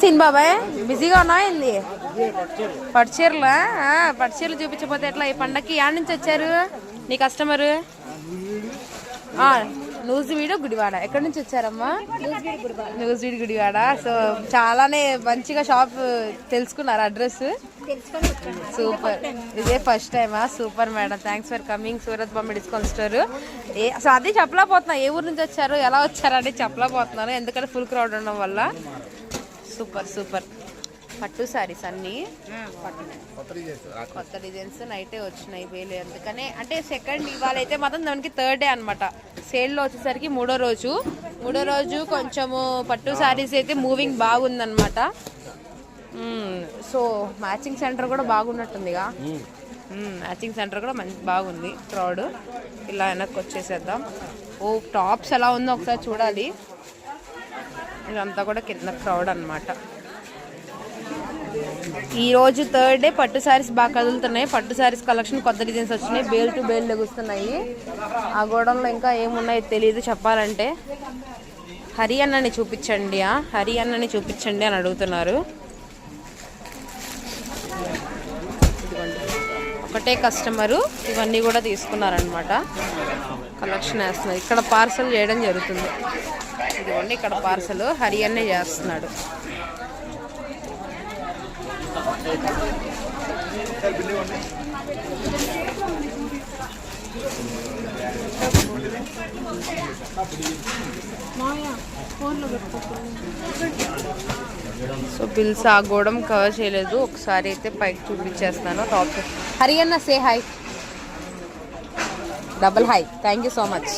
Scene బాబాయ్? బిజీగా ఉన్నా ఏంది? పట్టు చీరలా ఆ, పట్టు చీరలు చూపించకపోతే ఎట్లా? ఈ పండక్కి యాడ్ నుంచి వచ్చారు? నీ కస్టమర్? News video Gudivada. ఎక్కడి నుంచి వచ్చారమ్మా? News video Gudivada. సో చాలానే మంచిగా షాప్ తెలుసుకున్నారు అడ్రస్? సూపర్. ఇదే ఫస్ట్ టైమా? Super madam. Thanks for coming Surat Bomma discount store. ఏ అసలు అదే చెప్పలేకపోతున్నా. ఏ ఊరు నుంచి వచ్చారు? ఎలా వచ్చారు అని చెప్పలేకపోతున్నాను. ఎందుకంటే ఫుల్ క్రౌడ్ ఉండడం వల్ల. Super super. పట్టు సారీస్ అన్నీ. కొత్త డిజైన్స్. నైటే వచ్చినాయి వేలు అందుకనే అంటే సెకండ్ ఇవాళ అయితే మాత్రం దానికి థర్డ్ డే అనమాట సేల్లో వచ్చేసరికి మూడో రోజు. మూడో రోజు కొంచెము పట్టు సారీస్ అయితే మూవింగ్ బాగుందన్నమాట. మ్మ్. సో మ్యాచింగ్ సెంటర్ కూడా బాగున్నట్టుందిగా. మ్యాచింగ్ సెంటర్ కూడా మంచి బాగుంది. క్రౌడ్ ఇలా వెనక్కి వచ్చేసేద్దాం. ఓ టాప్స్ ఎలా ఉందో ఒకసారి చూడాలి. ఇదంతా కూడా కింద క్రౌడ్ అనమాట ఈ రోజు థర్డ్ డే పట్టు శారీస్ బాగా కదులుతున్నాయి. పట్టు శారీస్ కలెక్షన్ కొత్త డిజైన్స్ వచ్చినాయి. బేల్ టు బేల్ లెగుస్తున్నాయి. ఆ గోడంలో ఇంకా ఏమున్నాయో తెలియదు చెప్పాలంటే. హరి అన్నని చూపించండి ఆ హరి అన్నని చూపించండి అని అడుగుతున్నారు. ఒకటే కస్టమరు ఇవన్నీ కూడా తీసుకున్నారనమాట కలెక్షన్ వేస్తున్నారు. ఇక్కడ పార్సల్ చేయడం జరుగుతుంది. ఇదిగోండి ఇక్కడ పార్సల్ హరి అన్నే చేస్తున్నాడు సో బిల్స్ ఆ గోడం కవర్ చేయలేదు. ఒకసారి అయితే పైకి చూపించేస్తాను. టాప్ హరి అన్న say hi double hi thank you so much